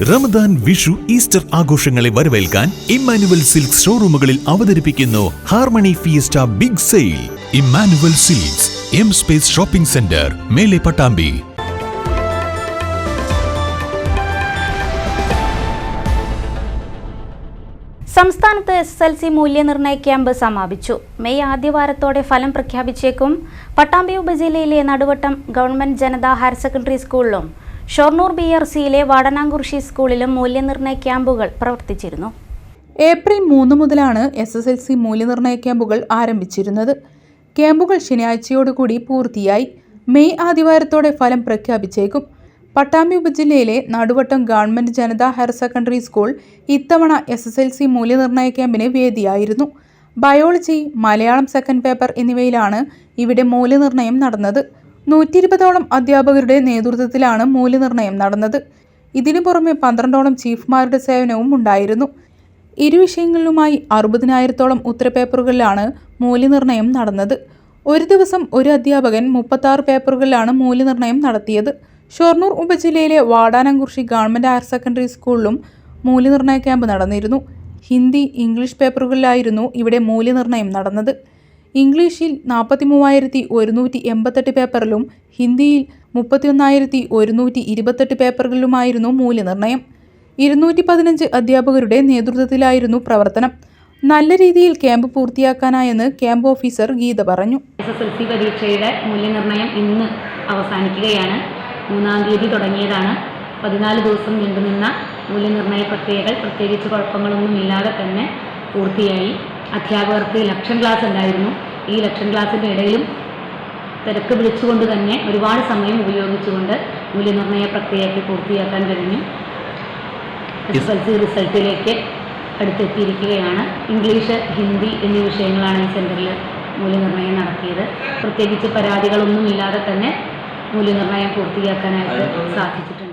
Ramadan Vishu Easter ആഘോഷങ്ങളെ വരവേൽക്കാൻ Emmanuel silks ഷോറൂമുകളിൽ അവതരിപ്പിക്കുന്നു harmony fiesta big sale. Emmanuel silks M space shopping centre Mele Pattambi. സംസ്ഥാനത്ത് എസ് എസ് എൽ സി മൂല്യനിർണയ camp സമാപിച്ചു. മെയ് ആദ്യവാരത്തോടെ ഫലം പ്രഖ്യാപിച്ചേക്കും. Pattambi ഉപജില്ലയിലെ Naduvattom government Janatha higher secondary സ്കൂളിലും ഷൊർണൂർ ബി ആർ സിയിലെ വാടനാംകുറിശി സ്കൂളിലും മൂല്യനിർണയ ക്യാമ്പുകൾ പ്രവർത്തിച്ചിരുന്നു. ഏപ്രിൽ മൂന്ന് മുതലാണ് എസ് എസ് എൽ സി മൂല്യനിർണയ ക്യാമ്പുകൾ ആരംഭിച്ചിരുന്നത്. ക്യാമ്പുകൾ ശനിയാഴ്ചയോടുകൂടി പൂർത്തിയായി. മെയ് ആദ്യവാരത്തോടെ ഫലം പ്രഖ്യാപിച്ചേക്കും. Pattambi ഉപജില്ലയിലെ Naduvattom government Janatha higher secondary school ഇത്തവണ എസ് എസ് എൽ സി മൂല്യനിർണയ ക്യാമ്പിന് വേദിയായിരുന്നു. ബയോളജി മലയാളം സെക്കൻഡ് പേപ്പർ എന്നിവയിലാണ് ഇവിടെ മൂല്യനിർണയം നടന്നത്. നൂറ്റി ഇരുപതോളം അധ്യാപകരുടെ നേതൃത്വത്തിലാണ് മൂല്യനിർണയം നടന്നത്. ഇതിനു പുറമെ പന്ത്രണ്ടോളം ചീഫ്മാരുടെ സേവനവും ഉണ്ടായിരുന്നു. ഇരു വിഷയങ്ങളിലുമായി അറുപതിനായിരത്തോളം ഉത്തരപേപ്പറുകളിലാണ് മൂല്യനിർണയം നടന്നത്. ഒരു ദിവസം ഒരു അധ്യാപകൻ മുപ്പത്താറ് പേപ്പറുകളിലാണ് മൂല്യനിർണയം നടത്തിയത്. ഷൊർണൂർ ഉപജില്ലയിലെ വാടാനംകുറിശി ഗവൺമെന്റ് ഹയർ സെക്കൻഡറി സ്കൂളിലും മൂല്യനിർണയ ക്യാമ്പ് നടന്നിരുന്നു. ഹിന്ദി ഇംഗ്ലീഷ് പേപ്പറുകളിലായിരുന്നു ഇവിടെ മൂല്യനിർണയം നടന്നത്. ഇംഗ്ലീഷിൽ നാൽപ്പത്തി മൂവായിരത്തി ഒരുന്നൂറ്റി എൺപത്തെട്ട് പേപ്പറിലും ഹിന്ദിയിൽ മുപ്പത്തിയൊന്നായിരത്തി ഒരുന്നൂറ്റി ഇരുപത്തെട്ട് പേപ്പറുകളിലുമായിരുന്നു മൂല്യനിർണയം. ഇരുന്നൂറ്റി പതിനഞ്ച് അധ്യാപകരുടെ നേതൃത്വത്തിലായിരുന്നു പ്രവർത്തനം. നല്ല രീതിയിൽ ക്യാമ്പ് പൂർത്തിയാക്കാനായെന്ന് ക്യാമ്പ് ഓഫീസർ ഗീത പറഞ്ഞു. എസ് എസ് എൽ സി പരീക്ഷയുടെ മൂല്യനിർണയം ഇന്ന് അവസാനിക്കുകയാണ്. മൂന്നാം തീയതി തുടങ്ങിയതാണ്. പതിനാല് ദിവസം നീണ്ടുനിന്ന മൂല്യനിർണയ പ്രക്രിയകൾ പ്രത്യേകിച്ച് കുഴപ്പങ്ങളൊന്നുമില്ലാതെ തന്നെ പൂർത്തിയായി. അധ്യാപകർക്ക് ലക്ഷം ക്ലാസ് ഉണ്ടായിരുന്നു. ഈ ലക്ഷൻ ക്ലാസ്സിന്റെ ഇടയിലും തിരക്ക് പിടിച്ചുകൊണ്ട് തന്നെ ഒരുപാട് സമയം ഉപയോഗിച്ചുകൊണ്ട് മൂല്യനിർണയ പ്രക്രിയയൊക്കെ പൂർത്തിയാക്കാൻ കഴിഞ്ഞു. എസ് എസ് എൽ സി റിസൾട്ടിലേക്ക് അടുത്തെത്തിയിരിക്കുകയാണ്. ഇംഗ്ലീഷ് ഹിന്ദി എന്നീ വിഷയങ്ങളാണ് ഈ സെന്ററിൽ മൂല്യനിർണയം നടത്തിയത്. പ്രത്യേകിച്ച് പരാതികളൊന്നുമില്ലാതെ തന്നെ മൂല്യനിർണയം പൂർത്തിയാക്കാനായിട്ട് സാധിച്ചിട്ടുണ്ട്.